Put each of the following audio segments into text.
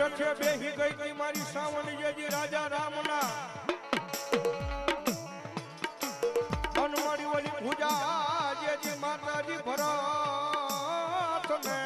રથે બેહી ગઈ તી મારી સાવણિયાજી રાજા રામના. અનમળી ઓલી પૂજા જેજી માતાજી ભરત ને.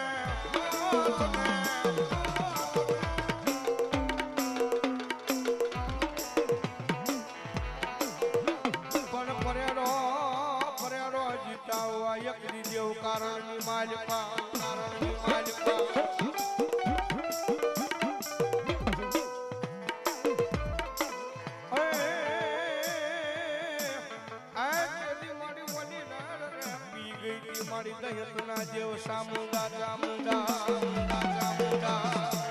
જગતના દેવ સામુંડા ચામુંડા ચામુંડા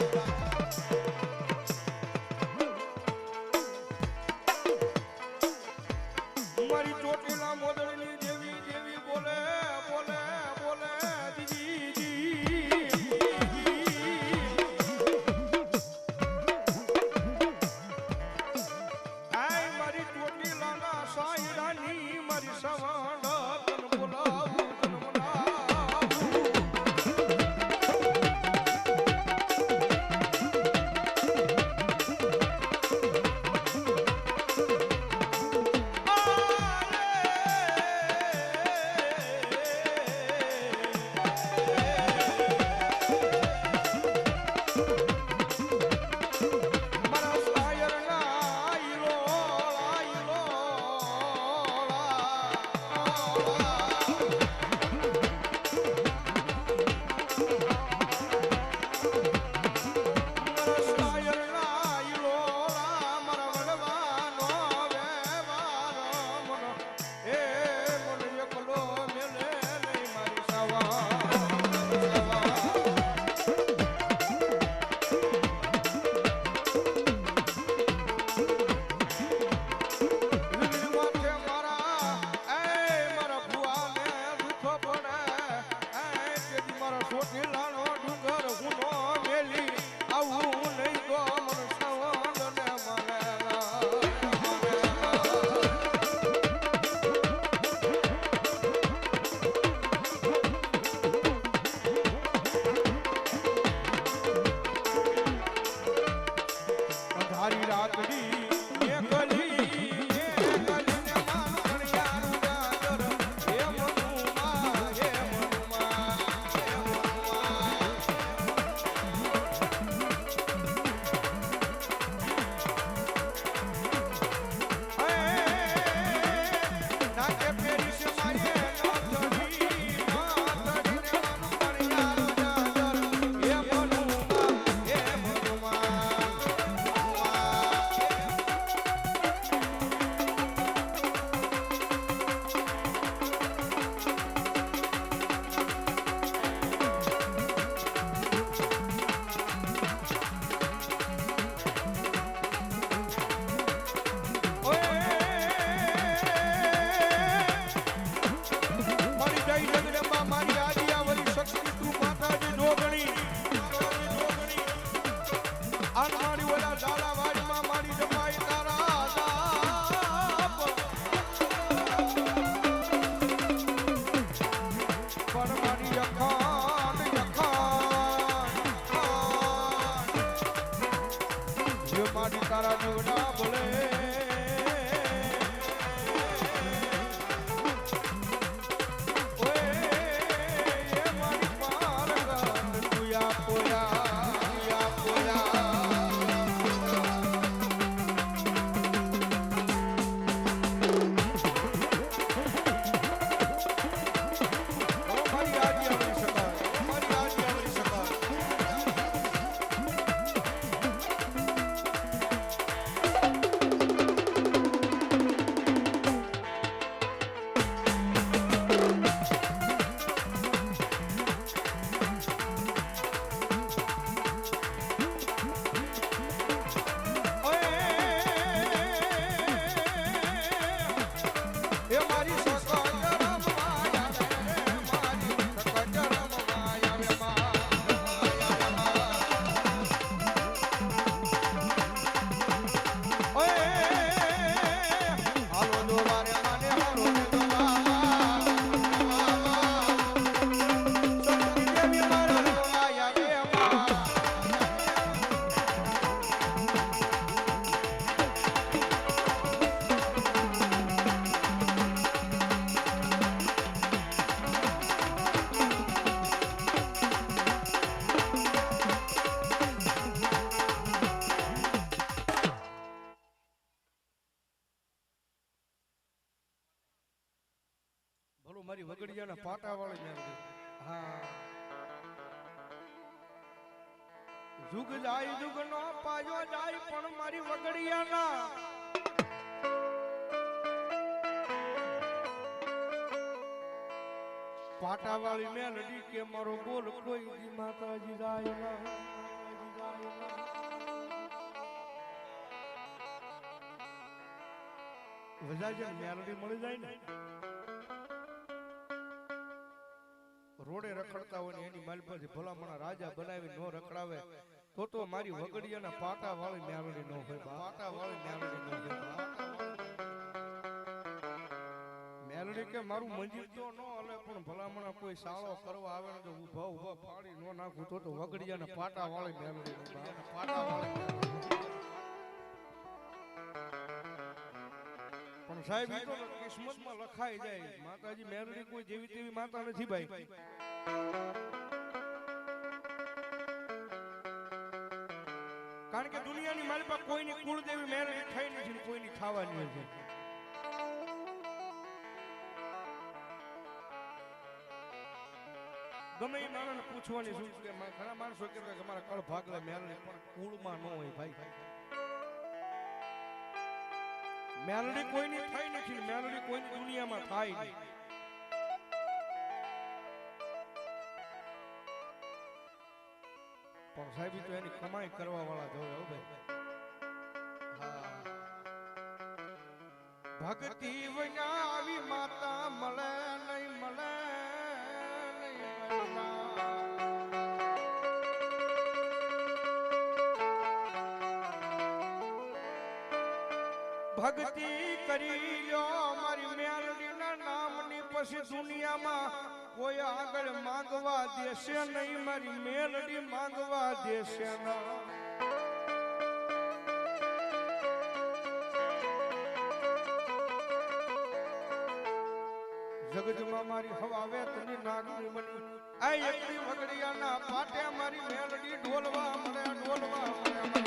મારી વગડિયાના પાટા વાળી મેલડી હા જુગ જાય જુગ નો પાયો જાય પણ મારી વગડિયાના પાટા વાળી મેલડી કે મારો બોલ કોઈ દી માતાજી જાય ના માતાજી જાય ના વજાજે મેલડી મળી જાય ને રોડે રખડતા હોય ને એની માલપાથી ભલામણા રાજા બનાવી નો રખડાવે, તો તો મારી વગડિયાના પાટા વાળી મેલડી નો હોય પાટા વાળી મેલડી નો હોય. મેલડી કે મારું મંજીર તો નો હલે, પણ ભલામણા કોઈ સાળો કરવા આવે ને તો ઊભા ઊભા ફાડી નો નાખું, તો તો વગડિયાના પાટા વાળી મેલડી પાટા વાળી પણ સાહેબ તો કિસ્મતમાં લખાઈ જાય. માતાજી મેરડી કોઈ જેવી તેવી માતા નથી ભાઈ. કારણ કે દુનિયાની મારી પાસે કોઈની કુળદેવી મેરડી થઈ નથી કોઈની હોય છે ગમે એ માણસને પૂછવાની શું કે, ઘણા માણસો કે અમારા કળ ભાગલા મેરડી પણ કુળમાં ન હોય ભાઈ. મેલડી કોઈની થઈ નથી, મેલડી કોઈની દુનિયામાં થાય નહીં. પણ સાહેબ તો એની કમાઈ કરવા વાળા જોવે હો ભાઈ. ભક્તિ વિના આવી માતા મળે ભક્તિ કરી લો મારી મેલડીના નામની પછી દુનિયામાં કોઈ આગળ માંગવા દેશે નહીં. મારી મેલડી માંગવા દેશે ના જગતમાં મારી હવાવે તની નાગરી બની આ એકલી વગડિયાના પાટે મારી મેલડી ઢોલવા મળે ઢોલવા મળે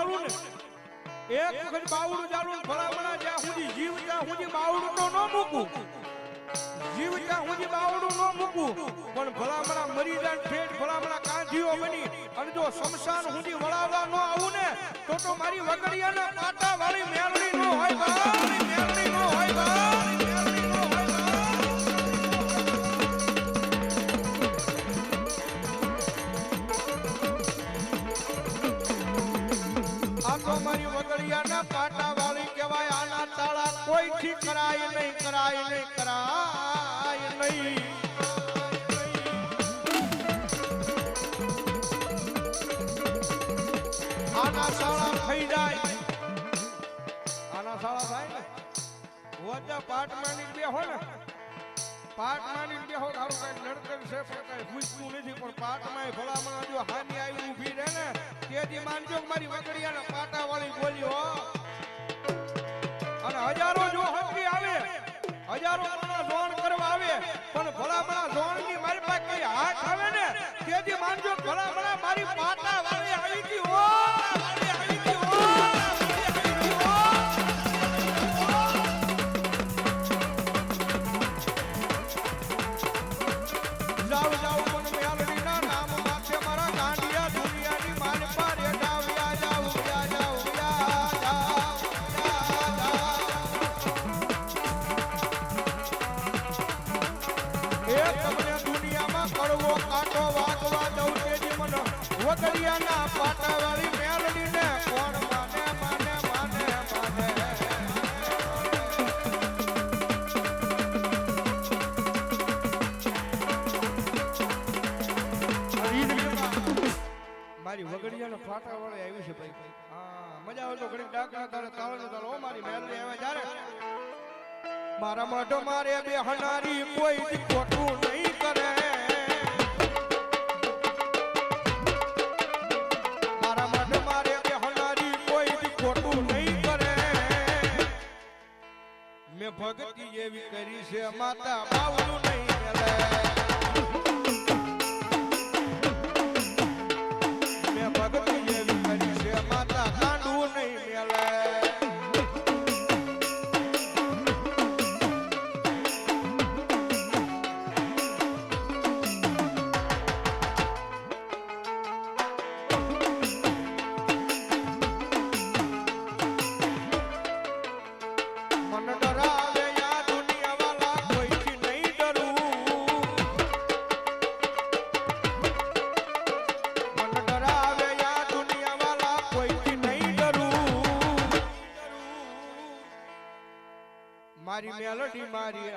બાવડું ને એક વખત બાવડું જાલું ને જ્યાં સુધી જીવ, ત્યાં સુધી બાવડું તો ન મૂકું. જીવ, ત્યાં સુધી બાવડું ન મૂકું. પણ ભલામણા મરી જાય ઠેઠ ભલામણા કાંધીઓ બની. અને જો શમશાન સુધી વળાવવા ન આવું ને, તો તો મારી વગડિયાના પાટા વાળી મેળવી નો હોય આ તો મારી વગડિયાના પાટા વાળી કહેવાય, આના તાળા કોઈથી કરાય નહીં કરાય નહીં કરાય નહીં. આના શાળા થઈ જાય. આના શાળા થાય ને? વચ્ચે પાટ માંડી બે હો ને. પાટ માંડી બે હો ધારું કઈ છે. પણ કઈ નથી પણ પાટમાં ભલામણ જો હાની આવી ઊભી રહે ને તેથી માનજો મારી વગડિયાના પાટા વાળી બોલી હો. અને હજારો જો હકી આવે, હજારો માણસ જોણ કરવા આવે, પણ ભલામણા જોણની મારી પાસે કઈ હાથ આવે ને તેથી માનજો ભલામણા મારી પાટા વાળી આવી ગઈ હો. વગડિયાના પાટાવાળી મેલડીને કોણ માને માને માને માને મારી વગડિયાનો ફાટા વાળી આવી છે ભાઈ. હા, મજા આવે તો ઘડી ડાકણા તારે તાળો તાળો મારી મેલડી આવે જ્યારે મારા મોઢો મારે બે હનારી કોઈ ખોટું નહીં કરે. મેં ભક્તિ એવી કરી છે માતા બાવનું નહીં મેલે. મેં ભક્તિ મારી મેલડી મારી